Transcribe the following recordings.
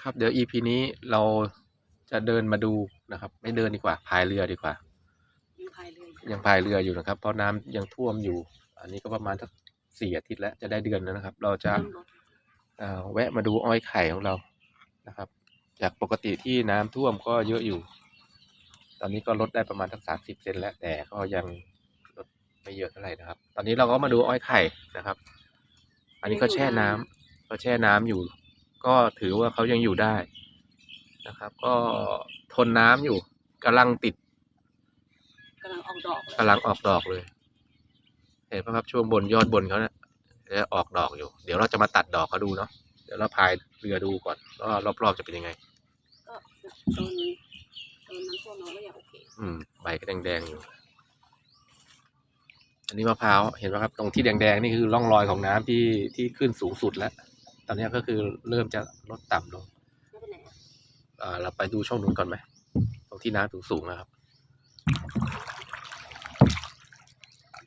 ครับเดี๋ยว EP นี้เราจะเดินมาดูนะครับ ไม่เดินดีกว่าพายเรือดีกว่า ยังพายเรืออยู่ยังพายเรืออยู่นะครับ เพราะน้ำยังท่วมอยู่ อันนี้ก็ประมาณสักสี่อาทิตย์แล้วจะได้เดือนแล้วนะครับ เราจะเริ่มลดเอ่อแวะมาดูอ้อยไข่ของเรานะครับ จากปกติที่น้ำท่วมก็เยอะอยู่ ตอนนี้ก็ลดได้ประมาณสักสามสิบเซนแล้วแต่ก็ยังลดไม่เยอะเท่าไหร่นะครับ ตอนนี้เราก็มาดูอ้อยไข่นะครับ อันนี้ก็แช่น้ำก็แช่น้ำอยู่ ก็ถือว่าเขายังอยู่ได้นะครับ ก็ทนน้ำอยู่กำลังติดกำลังออกดอกเลยกำลังออกดอกเลย เห็นไหมครับช่วงบนยอดบนเขาเนี่ยจะออกดอกอยู่ เดี๋ยวเราจะมาตัดดอกเขาดูเนาะเดี๋ยวเราพายเรือดูก่อนว่ารอบๆจะเป็นยังไงก็โดนโดนน้ำท่วมเราก็ยังโอเคอืมใบก็แดงๆอยู่ อันนี้มะพร้าวเห็นไหมครับ ตรงที่แดงๆนี่คือร่องรอยของน้ำที่ที่ขึ้นสูงสุดแล้ว ตอนนี้ก็คือเริ่มจะลดต่ำลงไม่เป็นไรอะเอ่อเราไปดูช่องนู้นก่อนไหมตรงที่น้ำสูงๆนะครับ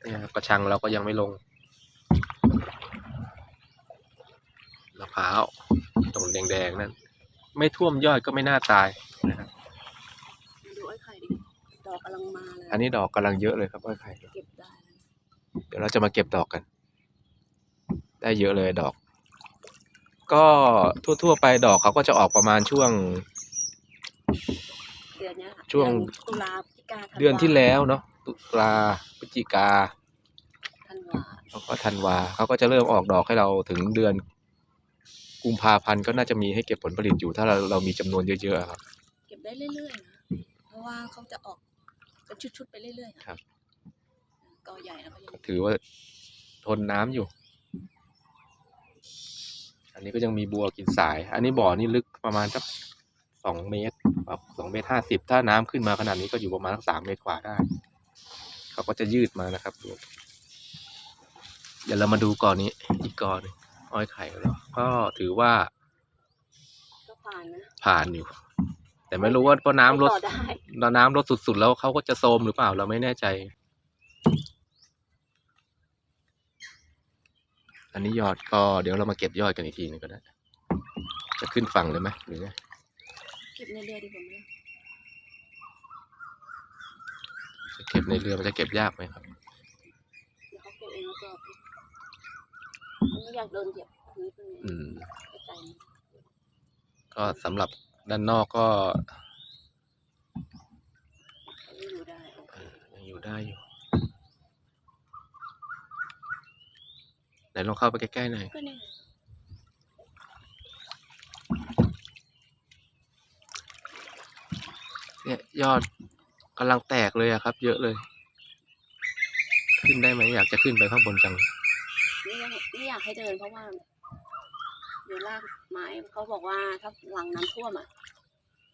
เนี่ยครับกระชังเราก็ยังไม่ลงมะพร้าวตรงแดงๆนั่นไม่ท่วมยอดก็ไม่น่าตายนะครับมาดูไอ้ไข่ดิดอกกำลังมาเลยอันนี้ดอกกำลังเยอะเลยครับอ้อยไข่เก็บได้แล้วเดี๋ยวเราจะมาเก็บดอกกัน ได้เยอะเลยดอก ก็ทั่วๆไปดอกเขาก็จะออกประมาณช่วง เดือนเนี้ยค่ะช่วง เดือนตุลาพฤศจิกาธัวาเดือนที่แล้วเนาะตุลาพฤศจิกาธันวาแล้วก็ธันวาเขาก็จะเริ่มออกดอกให้เราถึงเดือน กุมภาพันธ์ก็น่าจะมีให้เก็บผลผลิตอยู่ถ้าเราเรามีจำนวนเยอะๆอะครับ เก็บได้เรื่อยๆนะเพราะว่าเขาจะออกเป็นชุดๆไปเรื่อยๆอะครับกอใหญ่แล้วก็ยังถือว่าทนน้ำอยู่ อันนี้ก็ยังมีบัวกินสาย อันนี้บ่อนี่ลึกประมาณสักสองเมตรสองเมตรห้าสิบถ้าน้ำขึ้นมาขนาดนี้ก็อยู่ประมาณสักสามเมตรกว่าได้ เขาก็จะยืดมานะครับเดี๋ยวเรามาดูก่อนนี้อีกก่อนหนึ่งอ้อยไข่ของเราก็ถือว่าก็ผ่านนะผ่านอยู่ แต่ไม่รู้ว่าเพราะน้ำลดไปต่อได้เราน้ำลดสุดๆ แล้วเขาก็จะโทรมหรือเปล่าเราไม่แน่ใจ อันนี้ยอดก็เดี๋ยวเรามาเก็บยอดกันอีกทีหนึงก็ได้ จะขึ้นฝั่งเลยไหมหรือไงเก็บในเรือดีกว่าไหมจะเก็บในเรือมันจะเก็บยากไหมครับเดี๋ยวเขาเก็บเองแล้วก็อันนี้อยากเดินเหยียบพื้นตรงนี้อืม ใจมันก็สำหรับด้านนอกก็เขาอยู่ได้โอเคเออยังอยู่ได้อยู่ ไหนลองเข้าไปใกล้ๆหน่อยก็เนี่ยเนี่ยยอดกำลังแตกเลยอะครับ เยอะเลย ขึ้นได้ไหมอยากจะขึ้นไปข้างบนจังนี่ยังนี่อยากให้เดินเพราะว่าเดี๋ยวลากไม้เขาบอกว่าถ้าหลังน้ำท่วมอะ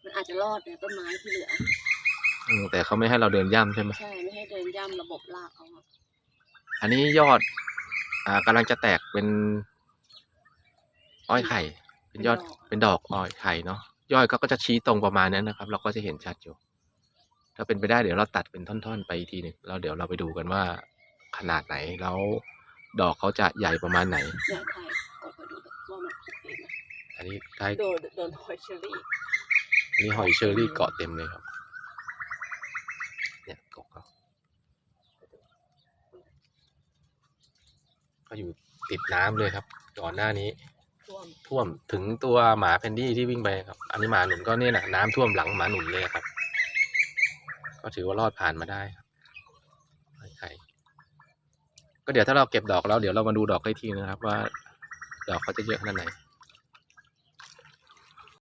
มันอาจจะรอดเนี่ยต้นไม้ที่เหลืออืมแต่เขาไม่ให้เราเดินย่ำใช่ไหมใช่ไม่ให้เดินย่ำระบบลากเขาอะอันนี้ยอด อ่ากำลังจะแตกเป็น อ้อยไข่ เป็นยอดเป็นดอกอ้อยไข่เนาะยอดเขาก็จะชี้ตรงประมาณนั้นนะครับ เราก็จะเห็นชัดอยู่ ถ้าเป็นไปได้เดี๋ยวเราตัดเป็นท่อนๆ ไปอีกทีหนึ่งแล้วเดี๋ยวเราไปดูกันว่าขนาดไหนแล้วดอกเขาจะใหญ่ประมาณไหนเนี่ยไข่ออกไปดูว่ามันโอเคไหมอันนี้ท้ายโดนโดนหอยเชอรี่ อันนี้หอยเชอรี่เกาะเต็มเลยครับ เนี่ยเกาะเขา ก็อยู่ติดน้ำเลยครับก่อนหน้านี้ท่วมท่วมถึงตัวหมาแพนดี้ที่วิ่งไปครับ อันนี้หมาหนุนก็เนี่ยนะน้ำท่วมหลังหมาหนุนเลยครับ ก็ถือว่ารอดผ่านมาได้ครับไม่ใครก็เดี๋ยวถ้าเราเก็บดอกแล้วเดี๋ยวเรามาดูดอกได้ทีนะครับว่า ดอกเขาจะเยอะขนาดไหน